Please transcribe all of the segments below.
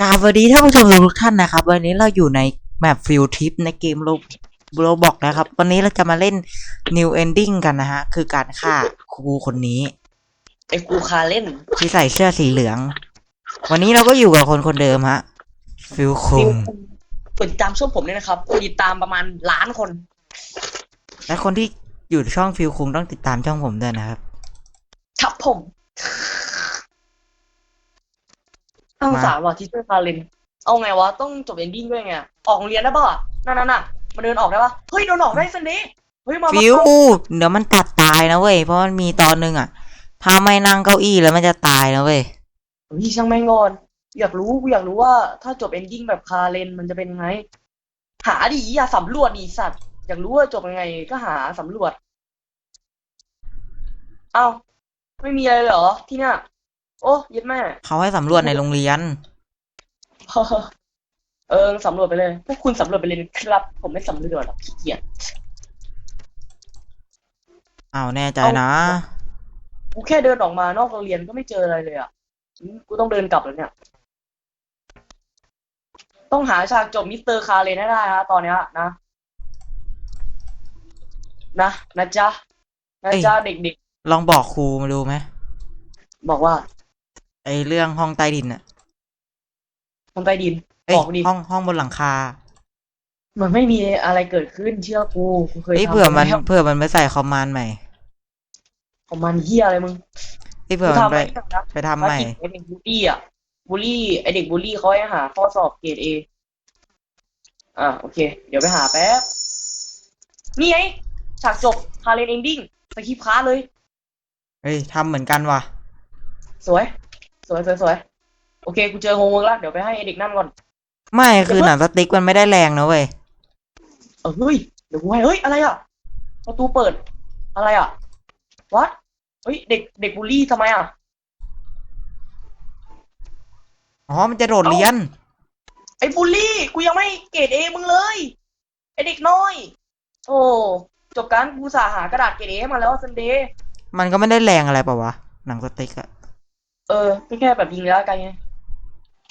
กราบสวัสดีท่านผู้ชมทุกท่านนะครับ วันนี้เราอยู่ในแมปฟิลทิปในเกมโรโรบอกนะครับ วันนี้เราจะมาเล่น New Ending กันนะฮะ คือการฆ่าครูคนนี้ไอ้กูคาเล่นที่ใส่เสื้อสีเหลือง วันนี้เราก็อยู่กับคนคนเดิมฮะ ฟิลคุงกดติดตามช่องผมด้วยนะครับกดติดตามประมาณล้านคน และคนที่อยู่ช่องฟิลคุงต้องติดตามช่องผมด้วยนะครับทับผม ตั้งมาสารว่ะที่ช่วยคาเล่นเอาไงวะต้องจบเอนดิ้งด้วยไงออกโรงเรียนได้ป่ะนั่นน่ะน่ะมาเดินออกได้ป่ะเฮ้ยเดินออกได้สันนี้เฮ้ยมาฟิลมาเดี๋ยวมันตัดตายนะเว้ยเพราะมันมีตอนหนึ่งอะถ้าไม่นั่งเก้าอี้แล้วมันจะตายนะเว้ยเฮ้ยช่างแม่งก่อนอยากรู้กูอยากรู้ว่าถ้าจบเอนดิ้งแบบคาเลนมันจะเป็นไง หาดิอย่าสำรวจดิสัตว์อยากรู้ว่าจบยังไงก็หาสำรวจ เอ้าไม่มีอะไรเหรอที่เนี่ย โอ้เย็ดแม่เขาให้สำรวจในโรงเรียน เออสำรวจไปเลย พวกคุณสำรวจไปเลยครับ ผมไม่สำรวจหรอกขี้เกียจอ้าวแน่ใจนะ กูแค่เดินออกมานอกโรงเรียนก็ไม่เจออะไรเลยอะอืมกูต้องเดินกลับแล้วเนี่ย ต้องหาฉากจบมิสเตอร์คาร์เลนให้ได้ฮะตอนเนี้ยนะนะนะจ๊ะนะจ๊ะเด็กลองบอกครูมาดูไหมๆบอกว่า ไอเรื่องห้องใต้ดินอะคนใต้ดินเอ้ยบอกดิห้องห้องบนหลังคามันไม่มีอะไรเกิดขึ้นเชื่อกูกูเคยเอ้ยทำเผื่อมันแล้วเผื่อมันไปใส่คอมมานด์ใหม่ของมันเฮียอะไรมึงเอ้ยเผื่อกูมันทำไปไว้ยังนะไปทำภารใหม่กิจไอเด็กบูลลี่อะบูลลี่ไอเด็กบูลลี่เขาให้หาข้อสอบเกรดเออะโอเค เดี๋ยวไปหาแป๊บนี่ไงฉากจบคาเรนเอนดิ้งสคริปต์ค้าเลยเฮ้ยทำเหมือนกันว่ะ สวย สวยสวยสวยโอเคกูเจอโฮมเวิร์กแล้วเดี๋ยวไปให้ไอเด็กนั่นก่อน ไม่คือหนังสติ๊กมันไม่ได้แรงนะเว้ยเออเฮ้ยเดี๋ยวกูให้เฮ้ยอะไรอะประตูเปิด อะไรอะวัดเฮ้ยเด็กเด็กบูลลี่ทำไมอะอ๋อมันจะโดดเรียน ไอ้บูลลี่กูยังไม่เกรดเอมึงเลย ไอเด็กน้อย โอ้จบการกูสาหากระดาษเกรดเอมาแล้วซันเดย์มันก็ไม่ได้แรงอะไรเปล่าวะหนังสติ๊กอะ เออก็แค่แบบยิงแล้วกันไง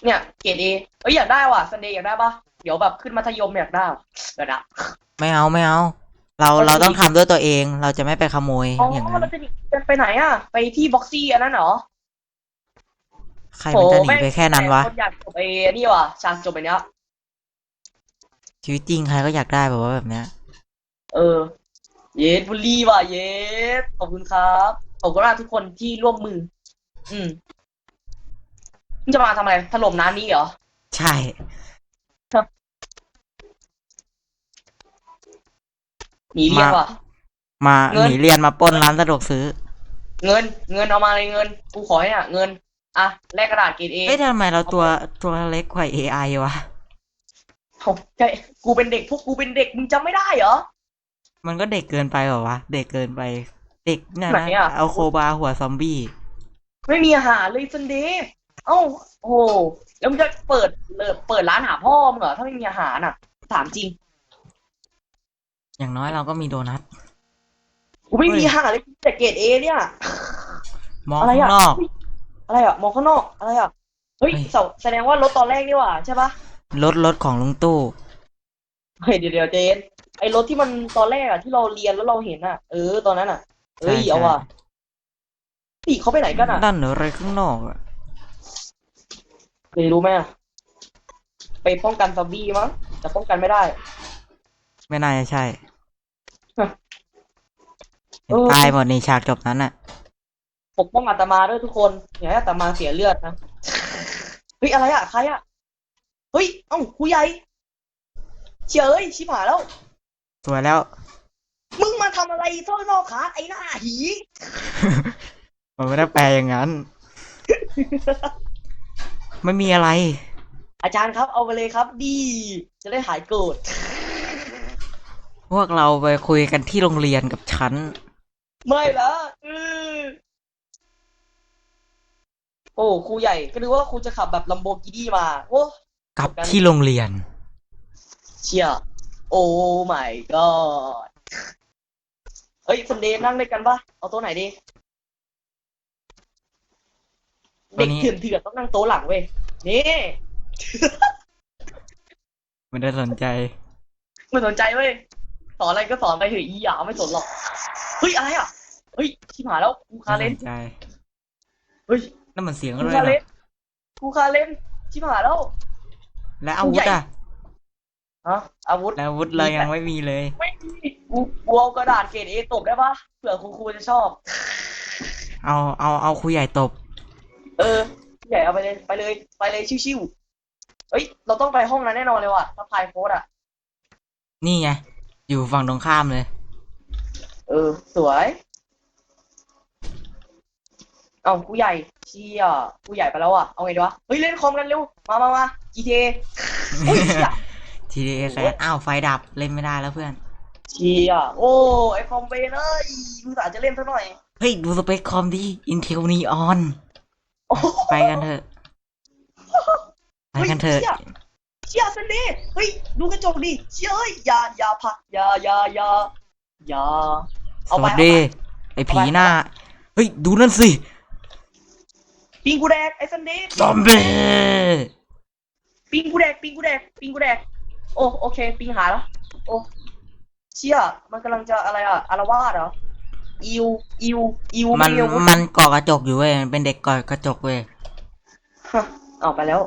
เนี่ยเกรดเอเอ้ยอยากได้ว่ะซันเดย์อยากได้ปะเดี๋ยวแบบขึ้นมัธยมอยากได้ว่ะเดี๋ยวนะ ไม่เอาไม่เอา เราเอาสิเราต้องทำด้วยตัวเอง เราจะไม่ไปขโมยอ๋ออย่างนั้เรานจะหนีจะไปไหนอะ ไปที่บ็อกซี่อันนั้นเหรอใครมันจะหนีโอ้ไปแค่นั้นวะ คนอยากจบไอ้นี่ว่ะฉากจบไปเนี้ยชีวิตจริงใครก็อยากได้แบบว่าแบบเนี้ย เออ เยสบุลลี่ว่ะเยสขอบคุณครับขอบคุณมากทุกคนที่ร่วมมือ อืมมึงจะมาทำอะไรถล่มน้ำนี้เหรอ ใช่ หนีเรียนมา ว่ะ มาเงิน หนีเรียนมาปล้นร้านสะดวกซื้อเงิน เงินเอามาเลยเงิน กูขอให้น่ะ เงิน อะ แลกกระดาษเกรดเอเอ้ยทำไมเราตัวตัวเล็กกว่า AI วะใช่กูเป็นเด็กพวกกูเป็นเด็ก มึงจำไม่ได้เหรอ มันก็เด็กเกินไปเหรอวะ เด็กเกินไป เด็กเนี่ยไหนนะอะ เอาโคบาหัวซอมบี้ ไม่มีอาหารเลยซันเดย์เอ้าโอ้โหแล้วมึงจะเปิดเลิเปิดร้านหาพ่อมึงเหรอถ้าไม่มีอาหารอะ ถามจริง อย่างน้อยเราก็มีโดนัทกูไม่มีเฮ้ยอาหารเลยแต่เกรดเอเนี่ยมองอะไรข้างอะนอกเฮ้ยอะไรอะมองข้างนอกอะไรอะเฮ้ยเฮ้ยแสแสดงว่ารถตอนแรกนี่หว่าใช่ปะรถรถของลุงตู้เฮ้ยเดี๋ยวเดี๋ยวเจนไอ้รถที่มันตอนแรกอะที่เราเรียนแล้วเราเห็นอะ เออตอนนั้นอะเอ้ยใช่เอาว่ะ พี่เขาไปไหนกันอะด้านอะไรข้างนอกอะเลยรู้ไหมอะไปป้องกันซอมบี้มั้งแต่ป้องกันไม่ได้ ไม่น่าจะใช่ฮะเห็นตายหมดในฉากจบนั้นอะปกป้องอาตมาด้วยทุกคนอย่าให้อาตมาเสียเลือดนะเฮ้ยอะไรอะใครอะเฮ้ยเอ้าครูใหญ่เฉยเอ้ยชิบหายแล้ว สวยแล้ว มึงมาทำอะไรท่อนอกขาไอ้หน้าหี มันไม่ได้แปลอย่างนั้น ไม่มีอะไร อาจารย์ครับเอาไปเลยครับ ดี จะได้หายโกรธพวกเราไปคุยกันที่โรงเรียนกับฉัน ไม่ละเออโอ้ครูใหญ่ก็นึกว่าครูจะขับแบบลัมโบกินี่มาโอ้กับที่โรงเรียน เชียโอ้ my god เฮ้ยคนเดมนั่งด้วยกันปะเอาโต๊ะไหนดี ตั เด็วกนี้เถื่อนเถื่อนๆต้องนั่งโต๊ะหลังเว้ยนี่ไม่ได้สนใจไม่สนใจเว้ยสอนอะไรก็สอนไปเถอะอีหยาไม่สนหรอกเฮ้ยอะไรอะเฮ้ยชิบหายแล้วครูคาไม่เลสนนใจเฮ้ยนั่นมันเสียงคอะรูไรคาเลนะนครูคาเลนชิบหายแล้ว และอาวุธอะฮะอาวุธแล้วอาวุธเรายังไม่มีเลย ไม่มีกูกูเอากระดาษเกรดเอตบได้ปะเผื่อครูครูจะชอบ เอาเอาเอาครูใหญ่ตบ เออใหญ่เอาไปเลยไปเลย ไปเลยชิวๆเฮ้ย เราต้องไปห้องนั้นแน่นอนเลยว่ะถ้าพายโค้ดอะ นี่ไง อยู่ฝั่งตรงข้ามเลย เออ สวย เอากูใหญ่เชี่ยกูใหญ่ไปแล้วอะ เอาไงดีวะ เฮ้ย เล่นคอมกันเร็ว มามามา GTA โอ้ยเชี่ยทีดีเอแซอ้าว ไฟดับเล่นไม่ได้แล้วเพื่อน เชี่ยโอ้ ไอคอมเบนเอ้ยกูอาจจะเล่นซะหน่อย เฮ้ย ดูสเปคคอมดิ Intel Neon โอ้โห ไปกันเถอะ ไปกันเถอะ ฮ้ยชี่ยเชี่ยสันดีเฮ้ย ดูกระจกดิเชี่ยเอ้ยอย่าอย่าพักอย่าอย่าอย่าอย่า สเอาไปวัสดี ไอผีหน้า เฮ้ย ดูนั่นสิ ปิงกูแดกไอ้สันดีซอมบี้ ปิงกูแดกปิงกูแดกปิงกูแดกโอ้โอเค ปิงหายแล้วโอ้เชี่ยมันกำลังจะอะไรอะอารวาสเหรอ อิวอิวอิวมันไอาวุธมันเกาะกระจกอยู่เว้ยมันเป็นเด็กเกาะกระจกเว้ย ฮะเอาไปแล้ว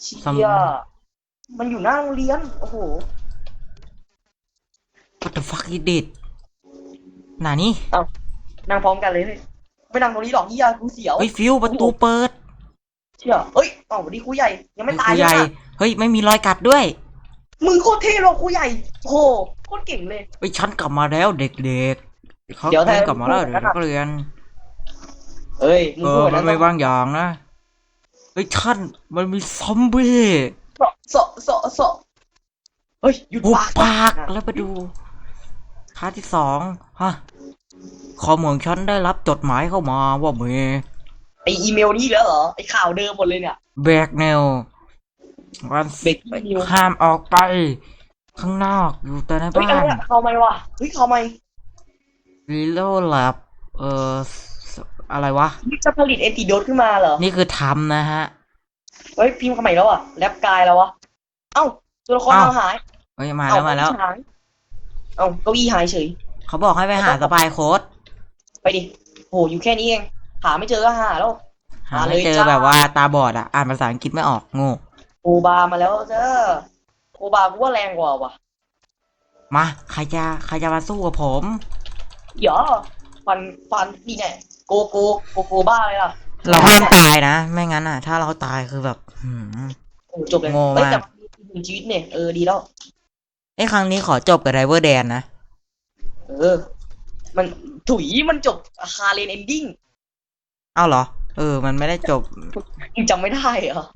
เชี่ซัมยมันอยู่หน้าโรงเรียนโอ้โห What the fuck is this หนานี่นั่งพร้อมกันเลยเฮ้ยไม่นั่งตรงนี้หรอกเฮียกูเสียวเฮ้ยฟิวประตูเปิดเชี่ยเอ้ยอ๋อวันนี้ครูใหญ่ยังไม่ตายครูใหญ่เลยนะเฮ้ยไม่มีรอยกัดด้วยมึงโคตรเท่เลยครูใหญ่โอ้โหโคตรเก่งเลย เฮ้ยฉันกลับมาแล้วเด็กๆ เขาเดี๋ยวฉันแต่กลับมาแล้วพูดเด็กกันอะนักเรียน เอ้ยมึงเอพูอดมันนะไม่บางอย่างนะเฮ้ยท่านมันมีซอมบี้เสาะเสาะเสาะเสาะเฮ้ยหยุดหุบปากปากแล้วไปดูท่าที่สองฮะข้อมูลฉันได้รับจดหมายเข้ามาว่ามีไออีเมลนี่แล้วเหรอไอข่าวเดิมหมดเลยเนี่ย แบกแนววัน Breaking news ห้ามออกไป ข้างนอกอยู่แต่ในเฮ้ยบ้าอะไรน อะข่าวใหม่วะเฮ้ยข่าวใหม่ รีโลแลบเอ่อสอะไรวะ นี่จะผลิตแอนติโดดขึ้นมาเหรอ นี่คือทำนะฮะ เฮ้ย พิมพ์ข่าวใหม่แล้วอะแรปกายแล้ววะ เอ้า ตัวละครเอ้าเราหาย เฮ้ย มาแล้ว มาแล้วเอ้เก้อี้หายเอ้าเก้าอี้หายเฉย เขาบอกให้ไปหาสปายโค้ด ไปดิ โห อยู่แค่นี้เอง หาไม่เจอก็หาแล้ว หาหาไม่เลยเจอจ้าแบบว่าตาบอดอะ อ่านภาษาอังกฤษไม่ออกโง่โอบามาแล้วเจ้าโอบากูว่าแรงกว่าว่ะ มา ใครจะ ใครจะมาสู้กับผม เดี๋ยวฟันฟันนี่แน่โกโกโกโกบ้าเลยล่ะเราห้ามตายนะ ไม่งั้นอะ ถ้าเราตายคือแบบหืม โอ้จบเลยโง่เอ้ยมากแต่มันมีอีกหนึ่งชีวิตเนี่ยเออดีแล้ว ไอ้ครั้งนี้ขอจบกับไดเวอร์แดนนะ เออ มันถุยมันจบคาเลนเอนดิ้งเอ้าเหรอ เออ มันไม่ได้จบยังจำไม่ได้เหรอ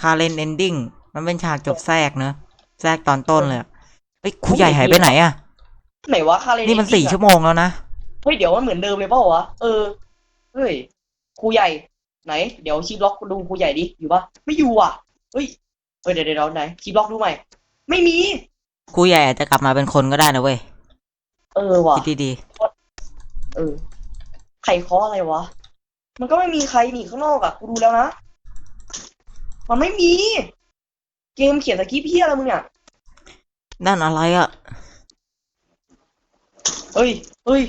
คาเรนเอนดิ้ง มันเป็นฉากจบแทรกเนอะแทรกตอนต้นเลยอะเฮ้ยครูใหญ่หายไปไหนอะ ไหนวะคาเลนนี่มันสี่ชั่วโมงแล้วนะ เฮ้ยเดี๋ยวมันเหมือนเดิมเลยเปล่าวะเออเฮ้ยครูใหญ่ไหน เดี๋ยวคีบล็อกดูครูใหญ่ดิอยู่ปะไม่อยู่อะเฮ้ยเฮ้ยเดี๋ยวเดี๋ยวไหนคีบล็อกดูใหม่ไม่มีครูใหญ่อาจจะกลับมาเป็นคนก็ได้นะเว้ยเออว่ะคิดดีเออใครเคาะอะไรวะมันก็ไม่มีใครหนีข้างนอกอะกูดูแล้วนะมันไม่มี เกมเขียนสคริปต์เพี้ยอะไรมึงอะๆนั่นอะไรอะ เฮ้ย เฮ้ย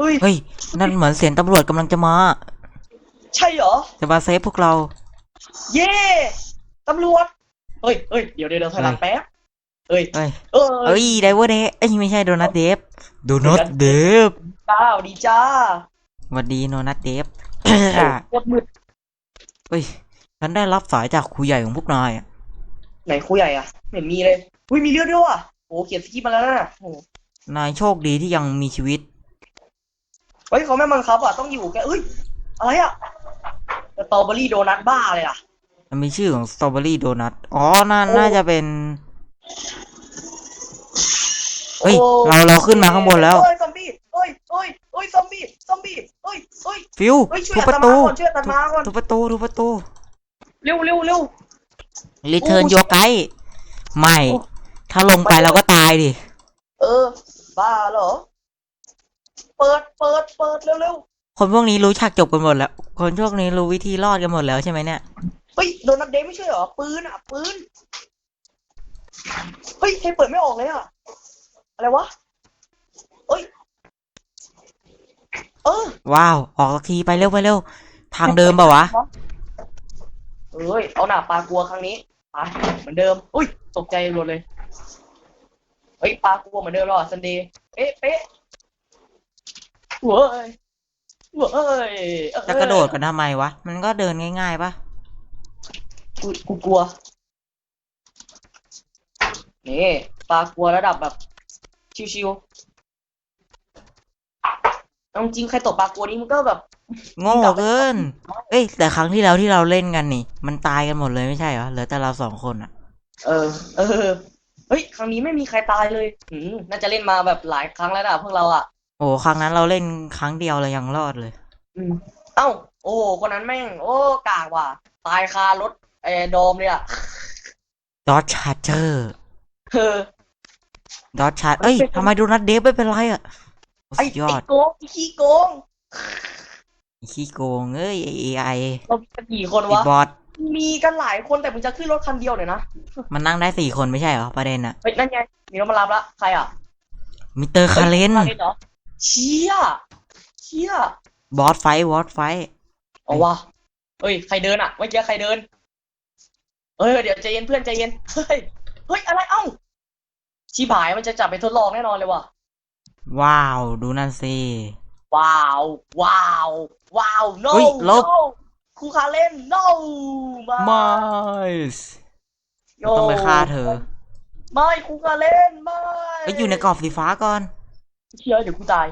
เฮ้ย เฮ้ย นั่นเหมือนเสียงตำรวจกำลังจะมา ใช่เหรอ จะมาเซฟพวกเรา เย่ตำรวจ เฮ้ยเฮ้ยเดี๋ยวเดี๋ยวเดี๋ยวถอยหลังแป๊บ เฮ้ย เฮ้ย เออเอ้ยไดเวอร์เดย์เอ้ยไม่ใช่โดนัทเดฟโดนัทเดฟจ้าสวัสดีจ้าสวัสดีโดนัทเดฟโคตรมืดเฮ้ย ฉันได้รับสายจากครูใหญ่ของพวกนายอะไหนครูใหญ่อะไม่เห็นมีเลยอุ้ยมีเลือดด้วยว่ะโอ้เขียนสคริปต์มาแล้วนะโอ้นายโชคดีที่ยังมีชีวิต เฮ้ยเขาไม่บังคับอะต้องอยู่แกเอ้ยอะไรอะสตรอเบอรี่โดนัทบ้าเลยอะมันมีชื่อของสตรอเบอรี่โดนัทอ๋อน่าโอ้น่าจะเป็นเฮ้ยโอ้เราเราขึ้นมาข้างบนแล้วเฮ้ยซอมบี้เฮ้ยเฮ้ยเฮ้ยซอมบี้ซอมบี้เฮ้ยเฮ้ยฟิวเฮ้ยช่วยทุบอัประตตูมาก่อนช่วยอัตมาก่อนทุบประตูทุบประตูเร็วเร็วเร็วรีเทิร์นโอ้โยไกไม่โอ้ถ้าลงไปเราก็ตายดิ เออ บ้าเหรอ เปิดเปิดเปิดเร็วเร็วคนพวกนี้รู้ฉากจบกันหมดแล้ว คนพวกนี้รู้วิธีรอดกันหมดแล้วใช่ไหมเนี่ยไปฮ้ยโดนัทเดย์ไม่ใช่เหรอปืนอะปืนเฮ้ยใครเปิดไม่ออกเลยอะอะไรวะเอ้ยเออว้าว ออกสักทีไปเร็วไปเร็ว ทางเดิมเปล่าวะ เอ้ยเอาหน้าปลากลัวครั้งนี้ไปเหมือนเดิมอุ้ยตกใจหมดเลยเฮ้ยปลากลัวเหมือนเดิมหรอซันเดย์เอ๊ะเป๊ะ เว้ยเว้ยเอ้ยจะกระโดดกันทำไมวะ มันก็เดินง่ายๆปะกูกูกลัว นี่ปลากลัวระดับแบบ ชิวๆเอาจริงใครตกปลากลัวนี่มันก็แบบโง่เกิน เอ้ย แต่ครั้งที่แล้วที่เราเล่นกันนี่ มันตายกันหมดเลยไม่ใช่เหรอ เหลือแต่เราสองคนอะเออ เออ เฮ้ย ครั้งนี้ไม่มีใครตายเลยอืมน่าจะเล่นมาแบบหลายครั้งแล้วนะพวกเราอะ โอ้ครั้งนั้นเราเล่นครั้งเดียวเลยยังรอดเลย อืมเอ้า โอ้คนนั้นแม่ง โอ้กากว่ะ ตายคารถไอ้โดมเลยอะดอทชาร์เจอร์เออ ดอทชาร์เอ้ยทำไมโดนัทเดฟไม่เป็นไรอะไอ้สุดยอไอ้ดโกงไอ้ขี้โกงขี้โกงเอ้ยไอไอเรามีกันกี่คนไอวะ บอทมีกันหลายคนแต่มึงจะขึ้นรถคันเดียวเนี่ยนะ มันนั่งได้สี่คนไม่ใช่เหรอประเด็นอะเฮ้ย นั่นไง มีรถมารับละ ใครอะมิสเตอร์คาเลน ฮ้ยเหรอ เชี่ยเชี่ยบอสไฟท์บอสไฟท์เอาวะเฮ้ย ใครเดินอะเมื่อกี้ใครเดิน เออเดี๋ยวใจเย็นเพื่อนใจเย็น เฮ้ย เฮ้ย อะไรเอ้าชิบหายมันจะจับไปทดลองแน่นอนเลยว่ะ ว้าว ดูนั่นสิ ว้าว ว้าว ว้าว no เฮ้ยลบ no ครูคาเล่น no มาไม่ต้องไปฆ่าเธอไม่ครูคาเล่นไม่ ไปอยู่ในกรอบสีฟ้าก่อน เชื่อเดี๋ยวกูตาย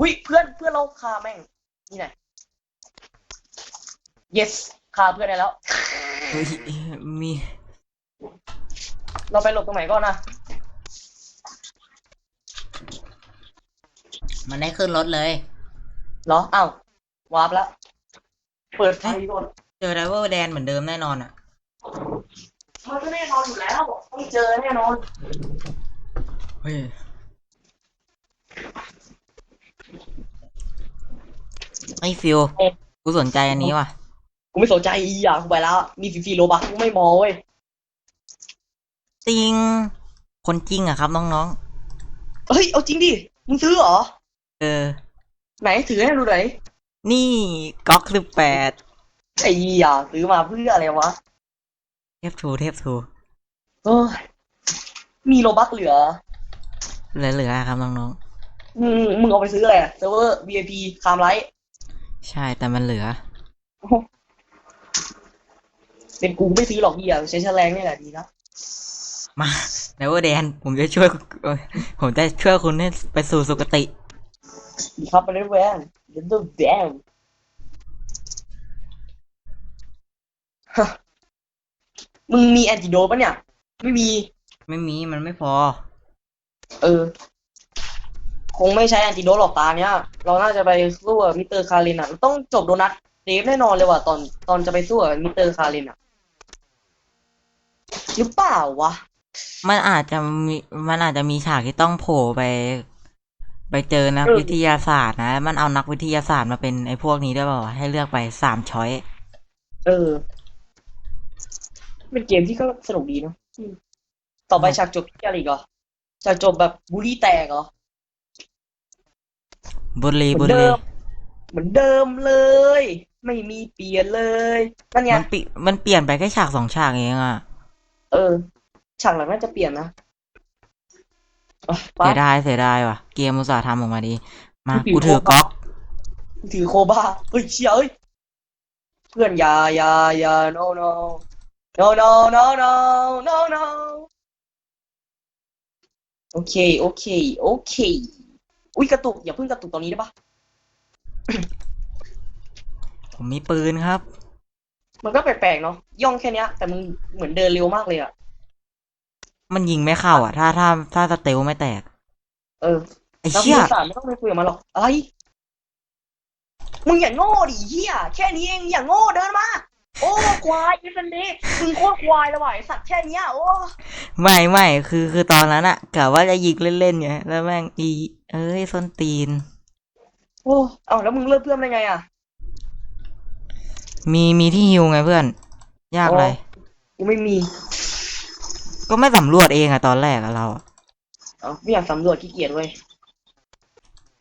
อุ้ยเพื่อนเพื่อนเราฆ่าแม่ง นี่ไหน yes ฆ่าเพื่อนได้แล้ว เฮ้ยมี เราไปหลบตรงไหนก่อนนะ มันได้ขึ้นรถเลย เหรออ้าววาร์ปแล้วเปิดไฟก่อนเจอไดเวอร์แดนเหมือนเดิมแน่นอนอะ มันก็แน่นอนอยู่แล้วต้องเจอแน่นอน เฮ้ย ไอ้ฟิวเอ๊ะกูสนใจอันนี้ว่ะ กูไม่สนใจอีอะกูไปแล้ว มีฟรีๆโลบักกูไม่มอเว้ยจริง คนจริงอะครับน้องเฮ้ย เอาจริงดิ มึงซื้อเหรอ ๆ เออ ไหนถือให้ดูหน่อยนี่ก๊อกสิบแปดไอ้อะซื้อมาเพื่ออะไรวะเทปทูเทปทูเอ้ยมีโลบักเหลือ เหลือๆครับน้อง มึงมึงเอาไปซื้ออะไรอะเซิร์ฟเวอร์ VIP คามไลท์ๆใช่แต่มันเหลือ เป็นกูไม่ซื้อหรอกเฮียใช้แฉลงนี่แหละดีนะมาไดเวอร์แดน ผมจะช่วยเอ้ยผมจะช่วยคุณให้ไปสู่สุคติดีครับไปเล่นแวนเดนดูแดงฮะมึงมีแอนติโดปะเนี่ย ไม่มี ไม่มีมันไม่พอ เออ คงไม่ใช้แอนติโดหรอกตาเนี้ย เราน่าจะไปสู้กับมิสเตอร์คารินอะต้องจบโดนัทเดฟแน่นอนเลยว่ะตอนตอนจะไปสู้กับมิสเตอร์คารินอะหรือเปล่าวะ มันอาจจะมีมันอาจจะมีฉากที่ต้องโผล่ไป ไปเจอนักเออวิทยาศาสตร์นะ มันเอานักวิทยาศาสตร์มาเป็นไอ้พวกนี้ด้วยเปล่าวะให้เลือกไปสามช้อยเออ เป็นเกมที่ก็สนุกดีเนาะอืมต่อไปฉากจบที่อะไรอีกเหรอฉากจบแบบบูลลี่แตกเหรอ บุรีเหมืบุอนเดิรีมเหมือนเดิมเลย ไม่มีเปลี่ยนเลยนั่นไงมันปิมันเปลี่ยนไปแค่ฉากสองฉากเองอะเออ ฉากหลังน่าจะเปลี่ยนนะอะไปเสียดายเสียดายว่ะ เกมอุตสาห์ทำออกมาดี มากูกูถืถืออก๊อกถือโคบ้าเฮ้ยเชียเอ้ยเพื่อนอยาอยาอยา no no no no no no no no โอเค โอเค โอเค อุ้ยกระตุกอย่าเพิ่งกระตุกตอนนี้ได้ปะผมมีปืนครับ มันก็แปลกๆเนาะย่องแค่เนี้ย แต่มึงเหมือนเดินเร็วมากเลยอะมันยิงไม่เข้าอะ ถ้าถ้าถ้าสเตลไม่แตก เออไอ้แล้วเชี่ยมึงสารไม่ต้องไปคุยกับมันหรอกอะไรมึงอย่าโง่ดิเฮียแค่นี้เองอย่าโง่เดินมาโอ้ควายไอ้สันนี้มึงโคตรควายเลยว่ะไอ้สัตว์แค่เนี้ยโอ้ไม่ไม่คือคือตอนนั้นอะกะว่าจะยิงเล่นๆไงแล้วแม่งอี เอ้ยส้นตีน โอ้เอาแล้วมึงเลิกเพื่อนได้ไงอะมีมีที่ฮิวไงเพื่อน ยากเลยกูไม่มี ก็ไม่สำรวจเองอะตอนแรกอะเราอะเอ้าไม่อยากสำรวจขี้เกียจเว้ย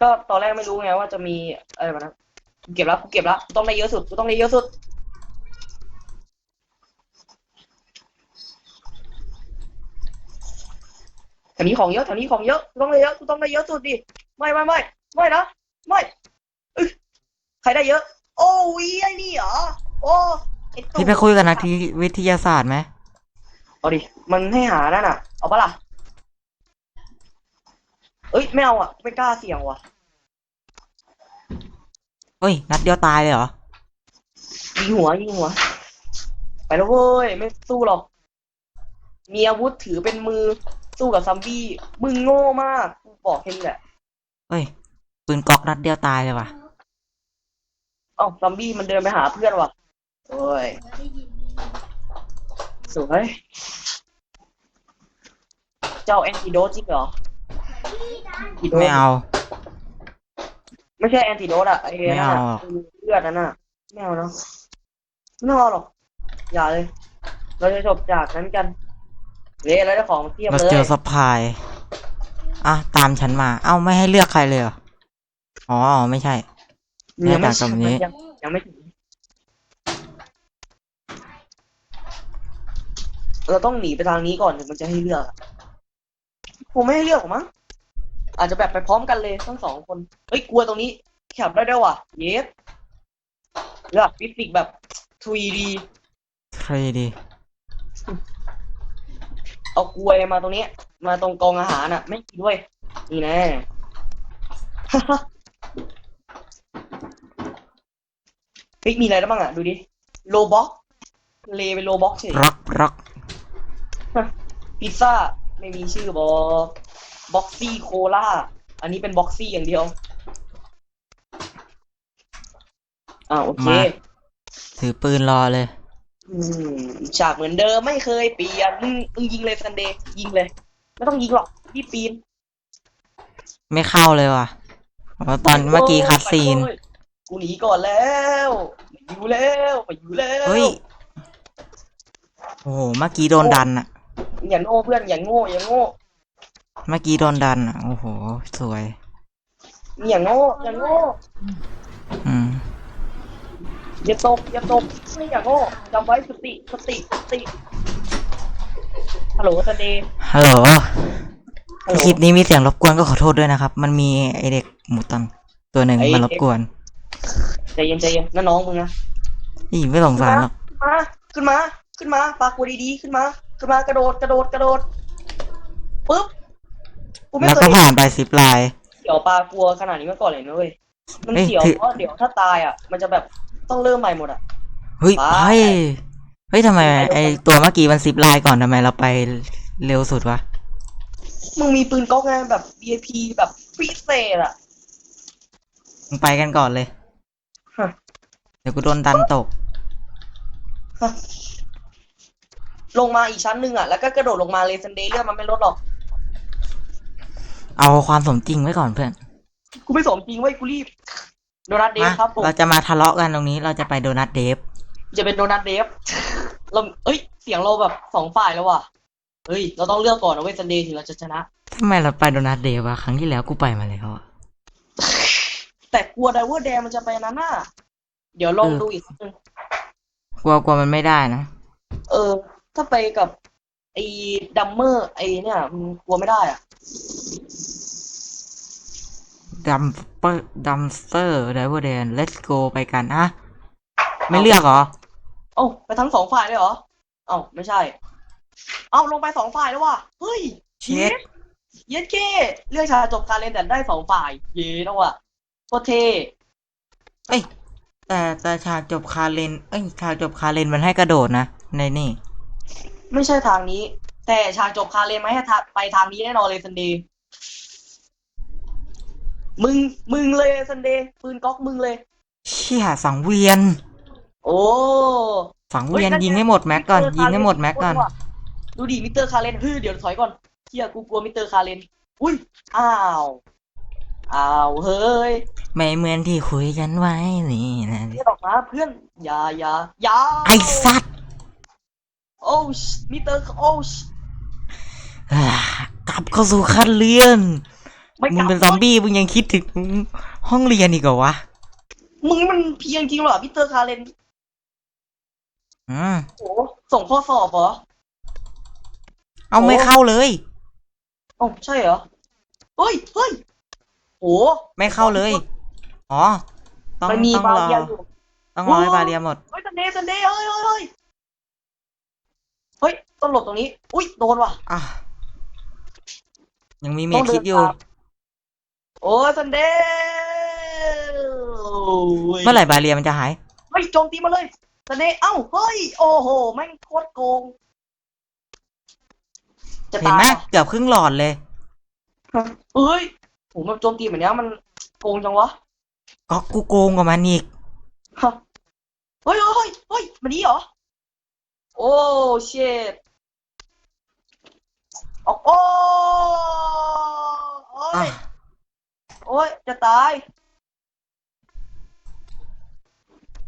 ก็ตอนแรกไม่รู้ไงว่าจะมีอะไรมานะกูเก็บแล้วกูเก็บแล้วกูต้องได้เยอะสุดกูต้องได้เยอะสุด แถวนี้ของเยอะแถวนี้ของเยอะกูต้องได้เยอะกูต้องได้เยอะสุดดิไม่ไม่ไม่ไม่นะไม่อึ๊ะใครได้เยอะ โอ้ยไอ้นี่เหรอโอ้ไอ้ตุ๊พี่ไปคุยกับนักที่วิทยาศาสตร์ไหมเอาดิมันให้หานั่นน่ะ เอาปะล่ะเอ้ยไม่เอาอะไม่กล้าเสี่ยงว่ะเฮ้ยนัดเดียวตายเลยเหรอยิงหัวยิงหัว ไปแล้วเว้ยไม่สู้หรอกมีอาวุธถือเป็นมือ สู้กับซัมบี้มึงโง่มากกูบอกแค่นี้แหละเฮ้ยปืนก๊อกนัดเดียวตายเลยว่ะเอ้าซัมบี้มันเดินไปหาเพื่อนว่ะโอ้ยสวยเจ้าแอนติโดจริงเหรอ Antidote ไม่เอา ไม่ใช่แอนติโดดอะไอ้ไม่นั่นเอาอะหรอกเลือดนั่นน่ะไม่เอาเนาะไม่เอาหรอกอย่าเลย เราจะจบจากนั้นกัน เละแล้วได้ของเทียบเราเลยเจอสปายอะตามฉันมา เอ้าไม่ให้เลือกใครเลยเหรออ๋อไม่ใช่ยังไม่หน้าตาแบบนี้ ยังยังไม่ถึงเราต้องหนีไปทางนี้ก่อนถึงมันจะให้เลือกอะผมไม่ให้เลือกหรอกมั้งอาจจะแบบไปพร้อมกันเลยทั้งสองคนเฮ้ยกลัวตรงนี้แคบได้ด้วยว่ะ เยสเลือกฟิสิกส์แบบ 3D ใครดี เอากลวยมาตรงนี้ มาตรงกองอาหารน่ะ ไม่กินด้วย นี่แน่ เฮ้ยมีอะไรแล้วบ้างอะ ดูดิโลบ็อกเลเป็นโลบ็อกเฉยร็อกร็อกพิซซ่าไม่มีชื่อบอกบ็อกซี่โคลาอันนี้เป็นบ็อกซี่อย่างเดียวอ่าโอเค มา ถือปืนรอเลย อืมฉากเหมือนเดิมไม่เคยเปลี่ยนมึงมึงยิงเลยซันเดย์ยิงเลย ไม่ต้องยิงหรอกพี่ปีนไม่เข้าเลยว่ะเพราะตอนเมื่อกี้คัดซีนไปเลยกูหนีก่อนแล้วไม่อยู่แล้วไม่อยู่แล้วเฮ้ย โอ้โห เมื่อกี้โดนดันอะอย่าโง่เพื่อนอย่าโง่อย่าโง่ เมื่อกี้โดนดันอะโอ้โห สวย อย่าโง่อย่าโง่อืม อย่าตกอย่าตกไม่อย่าโง่จำไว้สติสติสติฮัลโหลซันเดย์ฮัลโหลฮัลโหลคลิปนี้มีเสียงรบกวนก็ขอโทษด้วยนะครับ มันมีไอเด็กหมูตันตัวหนึ่งไอ้มารบกวนใจเย็นใจเย็นนั่นน้องมึงนะอีไม่สงสารหรอกขึ้นมา ขึ้นมาปากกูดีๆขึ้นมา ขึ้นมากระโดดกระโดดกระโดดปึ๊บกูไม่แล้วเคก็ยผ่านไปสิบลายเสียวปลากลัวขนาดนี้มาก่อนเลยนะเว้ยมันเอ้ยเสียวถือเพราะเดี๋ยวถ้าตายอะ มันจะแบบ ต้องเริ่มใหม่หมดอะ เฮ้ยไปเฮ้ยเฮ้ยทำไมไปไอตัวเมื่อกี้มันสิบลายก่อนทำไมเราไปเร็วสุดวะ มึงมีปืนก๊อกไงแบบ VIP แบบพิเศษอะ มึงไปกันก่อนเลย ฮะ เดี๋ยวกูโดนดันตกลงมาอีกชั้นหนึ่งอะ แล้วก็กระโดดลงมาเลยซันเดย์เลือดมันไม่ลดหรอก เอาความสมจริงไว้ก่อนเพื่อน กูไม่สมจริงเว้ยกูรีบ โดนัทเดฟมาครับผมเราจะมาทะเลาะกันตรงนี้เราจะไปโดนัทเดฟจะเป็นโดนัทเดฟเราเอ้ย เสียงเราแบบสองฝ่ายแล้วว่ะเฮ้ย เราต้องเลือกก่อนนะเว้ยซันเดย์ถึงเราจะชนะทำไมเราไปโดนัทเดฟวะครั้งที่แล้วกูไปมาแล้วอะแต่กลัวไดเวอร์แดงมันจะไปนั้นน่ะ เดี๋ยวลองเออดูอีกสักนึงกลัวกลัวมันไม่ได้นะ เออ ถ้าไปกับไอ้ดัมเมอร์ไอ้เนี่ยมันกลัวไม่ได้อะ ดัมเปอร์ดัมสเตอร์ไดเวอร์เดน let's go ไปกันอะไม่เลือกเหรอเอ้าไปทั้งสองฝ่ายเลยเหรอเอ้าไม่ใช่ เอ้าลงไปสองฝ่ายแล้วว่ะเฮ้ยเช็ดเย็ดเก้เลือกชาจบการเล่นแต่ได้สองฝ่าย เย้แล้วว่ะโคตรเท่เอ้ยแต่แต่ฉากจบคาเลน เอ้ยฉากจบคาเลนมันให้กระโดดนะ ในนี่ ไม่ใช่ทางนี้ แต่ฉากจบคาเลนไม่ให้ทาไปทางนี้แน่นอนเลยซันเดย์ มึงมึงเลยซันเดย์ปืนก๊อกมึงเลย เชี่ยสังเวียน โอ้สังเวียนฮ้ยิงให้หมดแม็กก่อนมิสเตอร์ยิงให้หมดแม็กก่อนคาเลดูดิมิสเตอร์คาเลนเฮ้ยเดี๋ยวถอยก่อนเฮียกูกลัวมิสเตอร์คาเลนอุ้ยอ้าวอ้าวเฮ้ยไม่เหมือนที่คุยกันไว้นี่นะเรียกออกมาเพื่อนอย่าอย่าอย่าไอ้สัตว์โอ้ชมิเตอร์โอ้ชอ่ากลับเข้าสู่ขั้นเรียน ไม่มึกงลับเป็นซอมบี้มึงยังคิดถึงห้องเรียนอีกเหรอวะมึงนี่มันเพียงจริงเหรอมิเตอร์คาเรนอืมโอ้ส่งข้อสอบเหรอ เอาไม่โอ้เข้าเลยอ๋อใช่เหรอ เฮ้ยเฮ้ยโอ้ ไม่เข้าเลย อ๋อ ต้องมันมีต้องบารอเรียอยู่ต้องรอให้บาเรียหมด เฮ้ยซันเดย์ซันเดย์เฮ้ยเฮ้ยเฮ้ยเฮ้ยต้องหลบตรงนี้ อุ้ยโดนว่ะ อะยังมีเมต้ฆองเดินคิดอยู่ตาม โอ้ยซันเดย์เมื่อไหร่บาเรียมันจะหาย เฮ้ยโจมตีมาเลยซันเดย์เอ้าเฮ้ยโอ้โหแม่งโคตรโกง จะเห็นตายไหมว่ะเกือบครึ่งหลอดเลย เฮ้ยโหแบบโจมตีแบบเนี้ยมันโกงจังวะก็กูโกงกว่ามันอีก ฮะเฮ้ยเฮ้ยเฮ้ยเฮ้ยมันนี้เหรอ โอ้เชดโอ้โอ้โอ้อะย โอ้ยจะตาย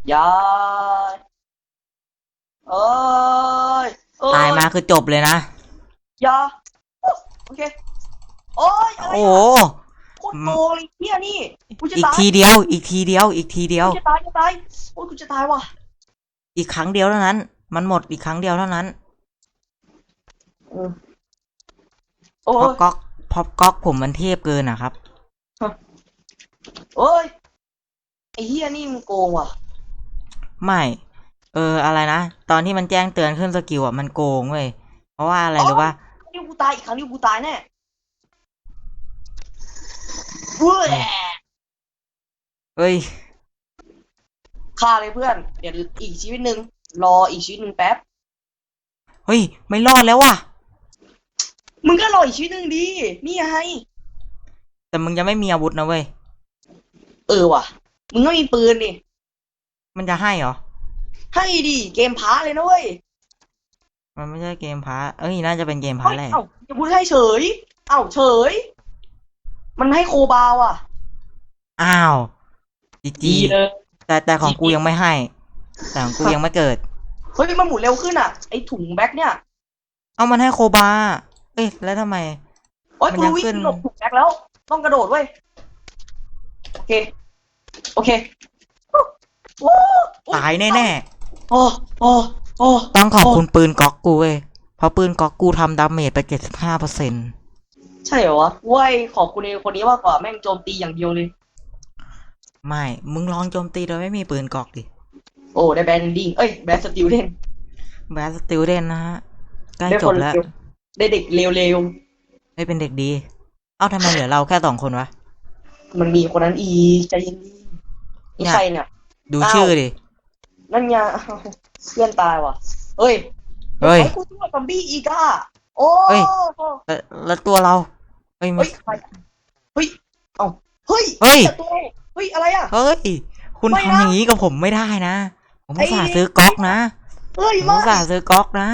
อย่าเอ้ยเอ้ตายมาคือจบเลยนะอย่าโอเคโอ้ยอะไรโอ้โห อะโคตรโกงเลยเนี่ยนี่กูจะอีกตายทีเดียว อีกทีเดียว อีกทีเดียว กูจะตายจะตายโอ้ยกูจะตายว่ะอีกครั้งเดียวเท่านั้น มันหมดอีกครั้งเดียวเท่านั้นเออโอ้เพราะยก๊อกเพราะก๊อกผมมันเทพเกินอะครับ โอ้ยไอ้เฮียนี่มันโกงว่ะ ไม่ เอออะไรนะ ตอนที่มันแจ้งเตือนขึ้นสกิลอะมันโกงเว้ย เพราะว่าอะไรหรือว่าครั้งนี้กูตายอีกครั้งนี้กูตายแน่เว้ยเอ้ยฆ่าเลยเพื่อน เดี๋ยวอีกชีวิตหนึ่งรออีกชีวิตหนึ่งแป๊บ เฮ้ย ไม่รอดแล้วว่ะ มึงก็รออีกชีวิตหนึ่งดี นี่ไงแต่มึงจะไม่มีอาวุธนะเว้ย เออว่ะ มึงก็มีปืนนี่มันจะให้เหรอ ให้ดิเกมพาร์เลยนะเว้ยมันไม่ใช่เกมพาร์ทเอ้ยน่าจะเป็นเกมพาเฮ้ร์ทยแหละเอ้าอย่าพูดให้เฉย เอ้าเฉย มันให้โคบาวอะ อ้าวจีจีเลยแต่แต่ของ GG กูยังไม่ให้ แต่ของกูยังไม่เกิด เฮ้ยมันหมุนเร็วขึ้นอะ ไอถุงแบ็คเนี่ย เอามันให้โคบา เอ้ยแล้วทำไม โอ้ยมันกูยังวิ่งขึ้นหลบถุงแบ็คแล้ว ต้องกระโดดเว้ยโอ เค โอเคโอ้โอ้ตายแน่โอ้โอ้โอ้ๆ ต้องขอบคุณปืนก๊อกกูเว้ย เพราะปืนก๊อกกูทำดาเมจไปเจ็ดสิบห้าเปอร์เซ็นต์ใช่เหรอวะเว้ยขอบคุณไอ้คนนี้มากกว่าแม่งโจมตีอย่างเดียวเลย ไม่ มึงลองโจมตีโดยไม่มีปืนก๊อกดิ โอ้ ได้แบนดิ้งเอ้ย แบนสติลเล่นแบสติลเดนนะฮะ ใกล้ได้จคบนแล้ว เร็วได้เด็กเร็วไม่เป็นเด็กดี เอ้าทำไมเหลือเราแค่สองคนวะๆ มันมีคนนั้นอีกใจเย็นดินี่เนี่ยใครเนี่ย ดูอ้าวชื่อดิ นั่นไงอ้าวเพื่อนตายว่ะ เฮ้ย เฮ้ยไอ้กูตัวซอมบี้อีกอะโอ้เฮ้ยแล้วแล้วตัวเรา เฮ้ยไม่เฮ้ยใครอะเฮ้ย เอ้า เฮ้ย เฮ้ยแต่ตัวเฮ้ย อะไรอะ เฮ้ย คุณไม่ทำนะอย่างนี้กับผมไม่ได้นะ ผมไอ้อุตส่าห์ซื้อก๊อกนะ เฮ้ยผมไม่อุตส่าห์ซื้อก๊อกนะ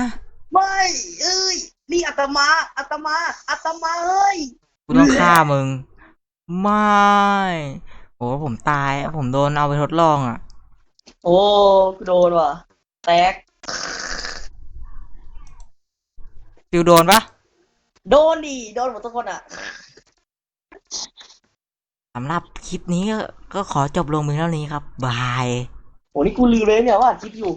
ไม่ เอ้ย นี่อาตมาอาตมาอาตมา เฮ้ย กูต้องฆ่ามึง ไม่โอ้ผมตาย ผมโดนเอาไปทดลองอะ โอ้กูโดนว่ะ แตก ฟิวโดนปะโดนดิโดนหมดทุกคนอะ สำหรับคลิปนี้ก็ก็ขอจบลงเพียงเท่านี้ครับ บายโอ้นี่กูลืมเลยเนี่ยว่าอัดคลิปอยู่